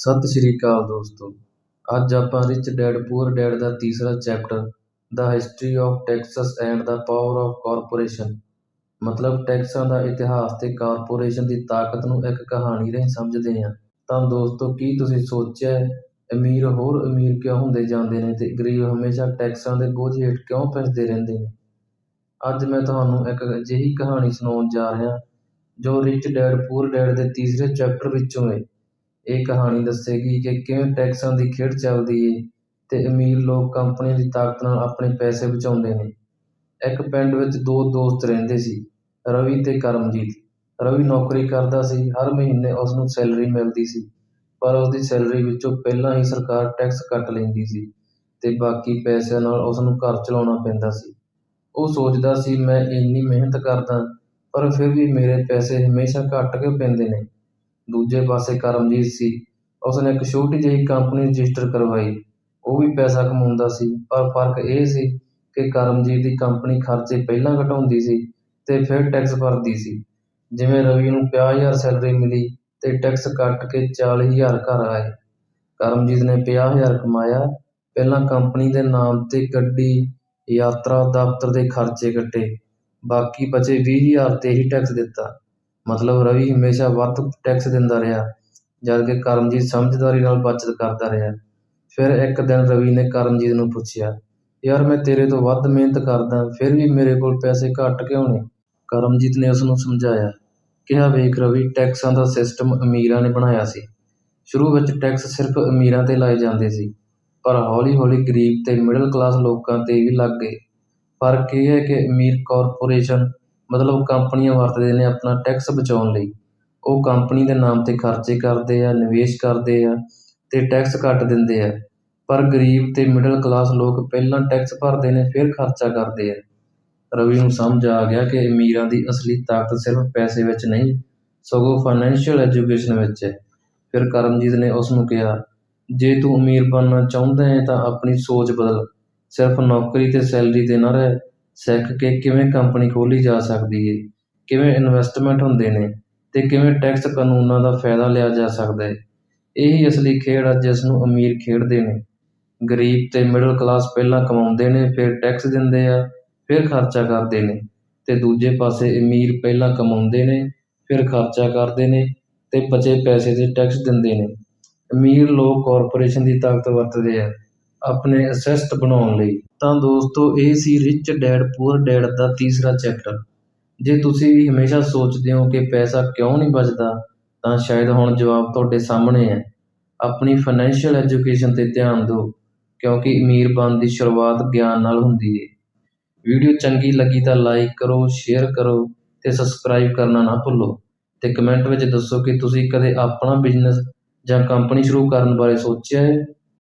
ਸਤਿ ਸ਼੍ਰੀ ਅਕਾਲ ਦੋਸਤੋ। ਅੱਜ ਆਪਾਂ ਰਿਚ ਡੈਡ, ਪੂਅਰ ਡੈਡ ਦਾ ਤੀਸਰਾ chapter, the history of taxes and the power of corporation. ਮਤਲਬ ਟੈਕਸਾਂ ਦਾ ਇਤਿਹਾਸ ਤੇ ਕਾਰਪੋਰੇਸ਼ਨ ਦੀ ਤਾਕਤ ਨੂੰ ਇੱਕ ਕਹਾਣੀ ਰਾਹੀਂ ਸਮਝਦੇ ਹਾਂ। ਤਾਂ ਦੋਸਤੋ, ਕੀ ਤੁਸੀਂ ਸੋਚਿਆ ਅਮੀਰ ਹੋਰ ਅਮੀਰ ਕਿਉਂ ਹੁੰਦੇ ਜਾਂਦੇ ਨੇ ਤੇ ਗਰੀਬ ਹਮੇਸ਼ਾ ਟੈਕਸਾਂ ਦੇ ਬੋਝ ਹੇਠ ਕਿਉਂ ਫਸਦੇ ਰਹਿੰਦੇ ਨੇ? ਅੱਜ ਮੈਂ ਤੁਹਾਨੂੰ ਇੱਕ ਅਜਿਹੀ ਕਹਾਣੀ ਸੁਣਾਉਣ ਜਾ ਰਿਹਾ ਜੋ ਰਿਚ ਡੈਡ, ਪੂਅਰ ਡੈਡ ਦੇ ਤੀਸਰੇ ਚੈਪਟਰ ਵਿੱਚੋਂ ਹੈ। ਇਹ ਕਹਾਣੀ ਦੱਸੇਗੀ ਕਿ ਕਿਵੇਂ ਟੈਕਸਾਂ ਦੀ ਖੇਡ ਚੱਲਦੀ ਏ ਤੇ ਅਮੀਰ ਲੋਕ ਕੰਪਨੀਆਂ ਦੀ ਤਾਕਤ ਨਾਲ ਆਪਣੇ ਪੈਸੇ ਬਚਾਉਂਦੇ ਨੇ। ਇੱਕ ਪਿੰਡ ਵਿੱਚ ਦੋ ਦੋਸਤ ਰਹਿੰਦੇ ਸੀ, ਰਵੀ ਅਤੇ ਕਰਮਜੀਤ। ਰਵੀ ਨੌਕਰੀ ਕਰਦਾ ਸੀ, ਹਰ ਮਹੀਨੇ ਉਸਨੂੰ ਸੈਲਰੀ ਮਿਲਦੀ ਸੀ, ਪਰ ਉਸਦੀ ਸੈਲਰੀ ਵਿੱਚੋਂ ਪਹਿਲਾਂ ਹੀ ਸਰਕਾਰ ਟੈਕਸ ਕੱਟ ਲੈਂਦੀ ਸੀ ਅਤੇ ਬਾਕੀ ਪੈਸਿਆਂ ਨਾਲ ਉਸਨੂੰ ਘਰ ਚਲਾਉਣਾ ਪੈਂਦਾ ਸੀ। ਉਹ ਸੋਚਦਾ ਸੀ, ਮੈਂ ਇੰਨੀ ਮਿਹਨਤ ਕਰਦਾ, ਪਰ ਫਿਰ ਵੀ ਮੇਰੇ ਪੈਸੇ ਹਮੇਸ਼ਾ ਘੱਟ ਕਿਉਂ ਪੈਂਦੇ ਨੇ। ਦੂਜੇ ਪਾਸੇ ਕਰਮਜੀਤ ਸੀ। ਉਸਨੇ ਇੱਕ ਛੋਟੀ ਜਿਹੀ ਕੰਪਨੀ ਰਜਿਸਟਰ ਕਰਵਾਈ। ਉਹ ਵੀ ਪੈਸਾ ਕਮਾਉਂਦਾ ਸੀ, ਪਰ ਫ਼ਰਕ ਇਹ ਸੀ ਕਿ ਕਰਮਜੀਤ ਦੀ ਕੰਪਨੀ ਖਰਚੇ ਪਹਿਲਾਂ ਘਟਾਉਂਦੀ ਸੀ ਤੇ ਫਿਰ ਟੈਕਸ ਭਰਦੀ ਸੀ। ਜਿਵੇਂ ਰਵੀ ਨੂੰ ਪੰਜਾਹ ਹਜ਼ਾਰ ਸੈਲਰੀ ਮਿਲੀ ਤੇ ਟੈਕਸ ਕੱਟ ਕੇ ਚਾਲੀ ਹਜ਼ਾਰ ਘਰ ਆਏ। ਕਰਮਜੀਤ ਨੇ ਪੰਜਾਹ ਹਜ਼ਾਰ ਕਮਾਇਆ। ਪਹਿਲਾਂ ਕੰਪਨੀ ਦੇ ਨਾਮ ਤੇ ਗੱਡੀ, ਯਾਤਰਾ, ਦਫ਼ਤਰ ਦੇ ਖਰਚੇ ਕੱਟੇ। ਬਾਕੀ ਬਚੇ ਵੀਹ ਹਜ਼ਾਰ ਤੇ ਹੀ ਟੈਕਸ ਦਿੱਤਾ। ਮਤਲਬ ਰਵੀ ਹਮੇਸ਼ਾ ਵੱਧ ਟੈਕਸ ਦਿੰਦਾ ਰਿਹਾ ਜਦਕਿ ਕਰਮਜੀਤ ਸਮਝਦਾਰੀ ਨਾਲ ਬਚਤ ਕਰਦਾ ਰਿਹਾ। ਫਿਰ ਇੱਕ ਦਿਨ ਰਵੀ ਨੇ ਕਰਮਜੀਤ ਨੂੰ ਪੁੱਛਿਆ, ਯਾਰ ਮੈਂ ਤੇਰੇ ਤੋਂ ਵੱਧ ਮਿਹਨਤ ਕਰਦਾ, ਫਿਰ ਵੀ ਮੇਰੇ ਕੋਲ ਪੈਸੇ ਘੱਟ ਕਿਉਂ ਨੇ? ਕਰਮਜੀਤ ਨੇ ਉਸ ਨੂੰ ਸਮਝਾਇਆ, ਕਿਹਾ, ਵੇਖ ਰਵੀ ਟੈਕਸਾਂ ਦਾ ਸਿਸਟਮ ਅਮੀਰਾਂ ਨੇ ਬਣਾਇਆ ਸੀ। ਸ਼ੁਰੂ ਵਿੱਚ ਟੈਕਸ ਸਿਰਫ ਅਮੀਰਾਂ ਤੇ ਲਾਏ ਜਾਂਦੇ ਸੀ, ਪਰ ਹੌਲੀ-ਹੌਲੀ ਗਰੀਬ ਤੇ ਮਿਡਲ ਕਲਾਸ ਲੋਕਾਂ ਤੇ ਵੀ ਲੱਗ ਗਏ। ਫ਼ਰਕ ਇਹ ਹੈ ਕਿ ਅਮੀਰ ਕਾਰਪੋਰੇਸ਼ਨ ਮਤਲਬ ਕੰਪਨੀਆਂ ਵਰਤਦੇ ਨੇ ਆਪਣਾ ਟੈਕਸ ਬਚਾਉਣ ਲਈ। ਉਹ ਕੰਪਨੀ ਦੇ ਨਾਮ ਤੇ ਖਰਚੇ ਕਰਦੇ ਆ, ਨਿਵੇਸ਼ ਕਰਦੇ ਆ ਅਤੇ ਟੈਕਸ ਕੱਟ ਦਿੰਦੇ ਆ। ਪਰ ਗਰੀਬ ਅਤੇ ਮਿਡਲ ਕਲਾਸ ਲੋਕ ਪਹਿਲਾਂ ਟੈਕਸ ਭਰਦੇ ਨੇ, ਫਿਰ ਖਰਚਾ ਕਰਦੇ ਆ। ਰਵੀ ਨੂੰ ਸਮਝ ਆ ਗਿਆ ਕਿ ਅਮੀਰਾਂ ਦੀ ਅਸਲੀ ਤਾਕਤ ਸਿਰਫ ਪੈਸੇ ਵਿੱਚ ਨਹੀਂ, ਸਗੋਂ ਫਾਈਨੈਂਸ਼ੀਅਲ ਐਜੂਕੇਸ਼ਨ ਵਿੱਚ ਹੈ। ਫਿਰ ਕਰਮਜੀਤ ਨੇ ਉਸ ਨੂੰ ਕਿਹਾ, ਜੇ ਤੂੰ ਅਮੀਰ ਬਣਨਾ ਚਾਹੁੰਦਾ ਹੈ ਤਾਂ ਆਪਣੀ ਸੋਚ ਬਦਲ। ਸਿਰਫ ਨੌਕਰੀ ਅਤੇ ਸੈਲਰੀ ਤੇ ਨਾ ਰਹਿ। ਸਿੱਖ ਕੇ ਕਿਵੇਂ ਕੰਪਨੀ ਖੋਲ੍ਹੀ ਜਾ ਸਕਦੀ ਹੈ ਕਿਵੇਂ ਇਨਵੈਸਟਮੈਂਟ ਹੁੰਦੇ ਨੇ ਅਤੇ ਕਿਵੇਂ ਟੈਕਸ ਕਾਨੂੰਨਾਂ ਦਾ ਫਾਇਦਾ ਲਿਆ ਜਾ ਸਕਦਾ ਹੈ ਇਹੀ ਅਸਲੀ ਖੇਡ ਆ ਜਿਸ ਨੂੰ ਅਮੀਰ ਖੇਡਦੇ ਨੇ। ਗਰੀਬ ਅਤੇ ਮਿਡਲ ਕਲਾਸ ਪਹਿਲਾਂ ਕਮਾਉਂਦੇ ਨੇ, ਫਿਰ ਟੈਕਸ ਦਿੰਦੇ ਆ, ਫਿਰ ਖਰਚਾ ਕਰਦੇ ਨੇ ਅਤੇ ਦੂਜੇ ਪਾਸੇ ਅਮੀਰ ਪਹਿਲਾਂ ਕਮਾਉਂਦੇ ਨੇ, ਫਿਰ ਖਰਚਾ ਕਰਦੇ ਨੇ ਅਤੇ ਬਚੇ ਪੈਸੇ ਤੇ ਟੈਕਸ ਦਿੰਦੇ ਨੇ। ਅਮੀਰ ਲੋਕ ਕਾਰਪੋਰੇਸ਼ਨ ਦੀ ਤਾਕਤ ਵਰਤਦੇ ਆ। ਆਪਣੇ ਅਸੈਸਟ ਬਣਾਉਣ ਲਈ। ਤਾਂ ਦੋਸਤੋ, ਇਹ ਸੀ ਰਿਚ ਡੈਡ ਪੂਅਰ ਡੈਡ ਦਾ ਤੀਸਰਾ ਚੈਪਟਰ ਜੇ ਤੁਸੀਂ ਵੀ ਹਮੇਸ਼ਾ ਸੋਚਦੇ ਹੋ ਕਿ ਪੈਸਾ ਕਿਉਂ ਨਹੀਂ ਬਚਦਾ, ਤਾਂ ਸ਼ਾਇਦ ਹੁਣ ਜਵਾਬ ਤੁਹਾਡੇ ਸਾਹਮਣੇ ਹੈ। ਆਪਣੀ ਫਾਈਨੈਂਸ਼ੀਅਲ ਐਜੂਕੇਸ਼ਨ ਤੇ ਧਿਆਨ ਦਿਓ, ਕਿਉਂਕਿ ਅਮੀਰ ਬਣਨ ਦੀ ਸ਼ੁਰੂਆਤ ਗਿਆਨ ਨਾਲ ਹੁੰਦੀ ਹੈ ਵੀਡੀਓ ਚੰਗੀ ਲੱਗੀ ਤਾਂ ਲਾਈਕ ਕਰੋ ਸ਼ੇਅਰ ਕਰੋ ਤੇ ਸਬਸਕ੍ਰਾਈਬ ਕਰਨਾ ਨਾ ਭੁੱਲੋ। ਤੇ ਕਮੈਂਟ ਵਿੱਚ ਦੱਸੋ ਕਿ ਤੁਸੀਂ ਕਦੇ ਆਪਣਾ ਬਿਜ਼ਨਸ ਜਾਂ ਕੰਪਨੀ ਸ਼ੁਰੂ ਕਰਨ ਬਾਰੇ ਸੋਚਿਆ ਹੈ?